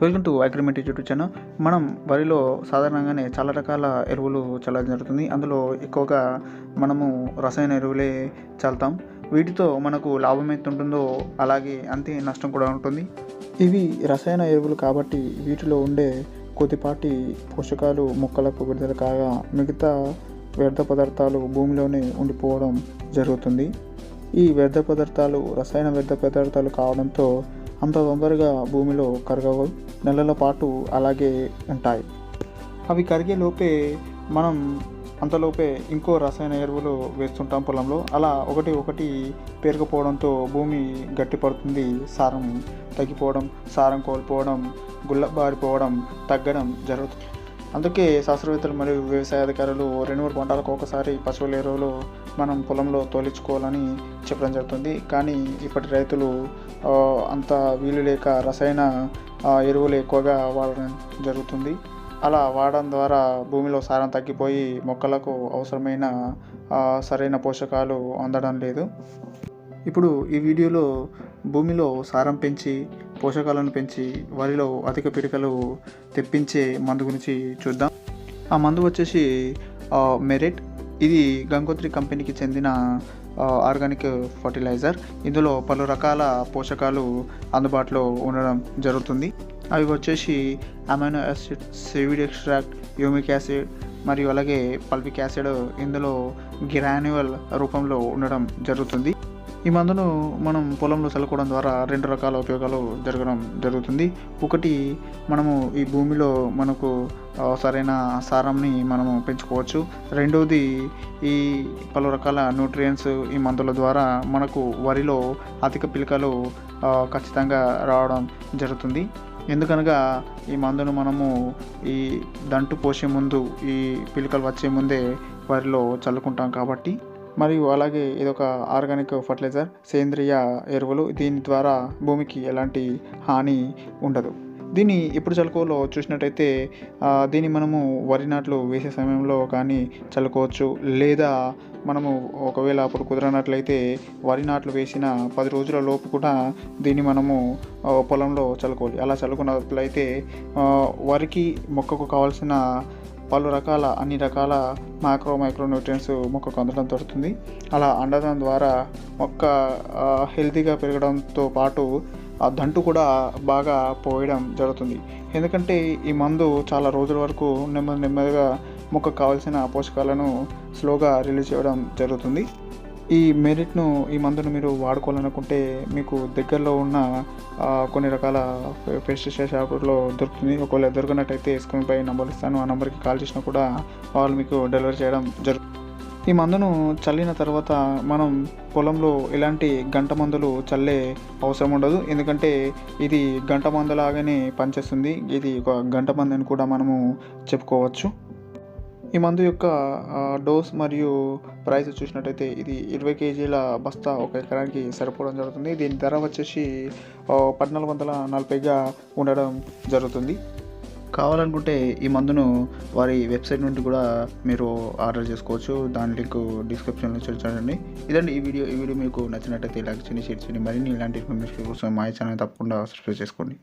Welcome to agreement YouTube channel. మనం వరిలో సాధారణంగానే చాలా రకాల ఎరువులు చల్లడం జరుగుతుంది. అందులో ఎక్కువగా మనము రసాయన ఎరువులే చల్తాం వీటితో మనకు లాభం ఎంత ఉంటుందో అలాగే అంతే నష్టం కూడా ఉంటుంది. ఇవి రసాయన ఎరువులు కాబట్టి వీటిలో ఉండే కొద్దిపాటి పోషకాలు మొక్కలకు విడుదల కాగా మిగతా వ్యర్థ పదార్థాలు భూమిలోనే ఉండిపోవడం జరుగుతుంది. ఈ వ్యర్థ పదార్థాలు రసాయన వ్యర్థ పదార్థాలు కావడంతో అంత తొందరగా భూమిలో కరగవు నెలల పాటు అలాగే ఉంటాయి. అవి కరిగే లోపే మనం అంతలోపే ఇంకో రసాయన ఎరువులు వేస్తుంటాం పొలంలో. అలా ఒకటి ఒకటి పేరుకుపోవడంతో భూమి గట్టిపడుతుంది సారం తగ్గిపోవడం సారం కోల్పోవడం గుల్లబారిపోవడం తగ్గడం జరుగుతుంది. అందుకే శాస్త్రవేత్తలు మరియు వ్యవసాయ అధికారులు రెండు మూడు పంటలకు ఒకసారి పశువుల ఎరువులు మనం పొలంలో తోలించుకోవాలని చెప్పడం జరుగుతుంది. కానీ ఇప్పటి రైతులు అంత వీలు లేక రసాయన ఎరువులు ఎక్కువగా వాడడం జరుగుతుంది. అలా వాడడం ద్వారా భూమిలో సారం తగ్గిపోయి మొక్కలకు అవసరమైన సరైన పోషకాలు అందడం లేదు. ఇప్పుడు ఈ వీడియోలో భూమిలో సారం పెంచి పోషకాలను పెంచి వరిలో అధిక పిడికలు తెప్పించే మందు గురించి చూద్దాం. ఆ మందు వచ్చేసి మెరిట్. ఇది గంగోత్రి కంపెనీకి చెందిన ఆర్గానిక్ ఫర్టిలైజర్. ఇందులో పలు రకాల పోషకాలు అందుబాటులో ఉండడం జరుగుతుంది. అవి వచ్చేసి amino acid seaweed extract humic acid మరియు అలాగే పల్విక్ యాసిడ్ ఇందులో గ్రాన్యువల్ రూపంలో ఉండడం జరుగుతుంది. ఈ మందును మనం పొలంలో చల్లుకోవడం ద్వారా రెండు రకాల ఉపయోగాలు జరగడం జరుగుతుంది. ఒకటి మనము ఈ భూమిలో మనకు సరైన సారంని మనము పెంచుకోవచ్చు. రెండవది ఈ పలు రకాల న్యూట్రియంట్స్ ఈ మందుల ద్వారా మనకు వరిలో అధిక పిలకలు ఖచ్చితంగా రావడం జరుగుతుంది. ఎందుకనగా ఈ మందును మనము ఈ దంటు పోసే ముందు ఈ పిలకలు వచ్చే ముందే వరిలో చల్లుకుంటాం కాబట్టి. మరియు అలాగే ఇదొక ఆర్గానిక్ ఫర్టిలైజర్ సేంద్రియ ఎరువులు. దీని ద్వారా భూమికి ఎలాంటి హాని ఉండదు. దీన్ని ఎప్పుడు చల్లుకోవాలో చూసినట్టయితే దీన్ని మనము వరి నాట్లు వేసే సమయంలో కానీ చల్లుకోవచ్చు. లేదా మనము ఒకవేళ అప్పుడు కుదరనట్లయితే వరి నాట్లు వేసిన పది రోజుల లోపు కూడా దీన్ని మనము పొలంలో చల్లుకోవాలి. అలా చల్లుకున్నట్లయితే వరికి మొక్కకు కావాల్సిన పలు రకాల అన్ని రకాల మైక్రో మైక్రో న్యూట్రియన్స్ మొక్కకు అందడం దొరుకుతుంది. అలా అందడం ద్వారా మొక్క హెల్తీగా పెరగడంతో పాటు ఆ దంటు కూడా బాగా పోయడం జరుగుతుంది. ఎందుకంటే ఈ మందు చాలా రోజుల వరకు నెమ్మది నెమ్మదిగా మొక్కకు కావాల్సిన పోషకాలను స్లోగా రిలీజ్ చేయడం జరుగుతుంది. ఈ మెరిట్ను ఈ మందును మీరు వాడుకోవాలనుకుంటే మీకు దగ్గరలో ఉన్న కొన్ని రకాల పెస్టిసైడ్ షాపుల్లో దొరుకుతుంది. ఒకవేళ దొరికినట్టయితే స్క్రీన్పై నంబర్ ఇస్తాను. ఆ నెంబర్కి కాల్ చేసినా కూడా వాళ్ళు మీకు డెలివరీ చేయడం జరుగుతుంది ఈ మందును చల్లిన తర్వాత మనం పొలంలో ఎలాంటి గంట మందులు చల్లే అవసరం ఉండదు. ఎందుకంటే ఇది గంట మందులాగానే పనిచేస్తుంది. ఇది ఒక గంట మందు అని కూడా మనము చెప్పుకోవచ్చు. ఈ మందు యొక్క డోస్ మరియు ప్రైస్ చూసినట్టయితే ఇది ఇరవై కేజీల బస్తా ఒక ఎకరానికి సరిపోవడం జరుగుతుంది. దీని ధర వచ్చేసి పద్నాలుగు వందల నలభైగా ఉండడం జరుగుతుంది. కావాలనుకుంటే ఈ మందును వారి వెబ్సైట్ నుండి కూడా మీరు ఆర్డర్ చేసుకోవచ్చు. దాని లింక్ డిస్క్రిప్షన్లో చూడండి ఇదండి ఈ వీడియో. ఈ వీడియో మీకు నచ్చినట్టయితే లైక్ చేయండి షేర్ చేయండి. మరిన్ని ఇలాంటి ఇన్ఫర్మేషన్ కోసం మా ఛానల్ తప్పకుండా సబ్స్క్రైబ్ చేసుకోండి.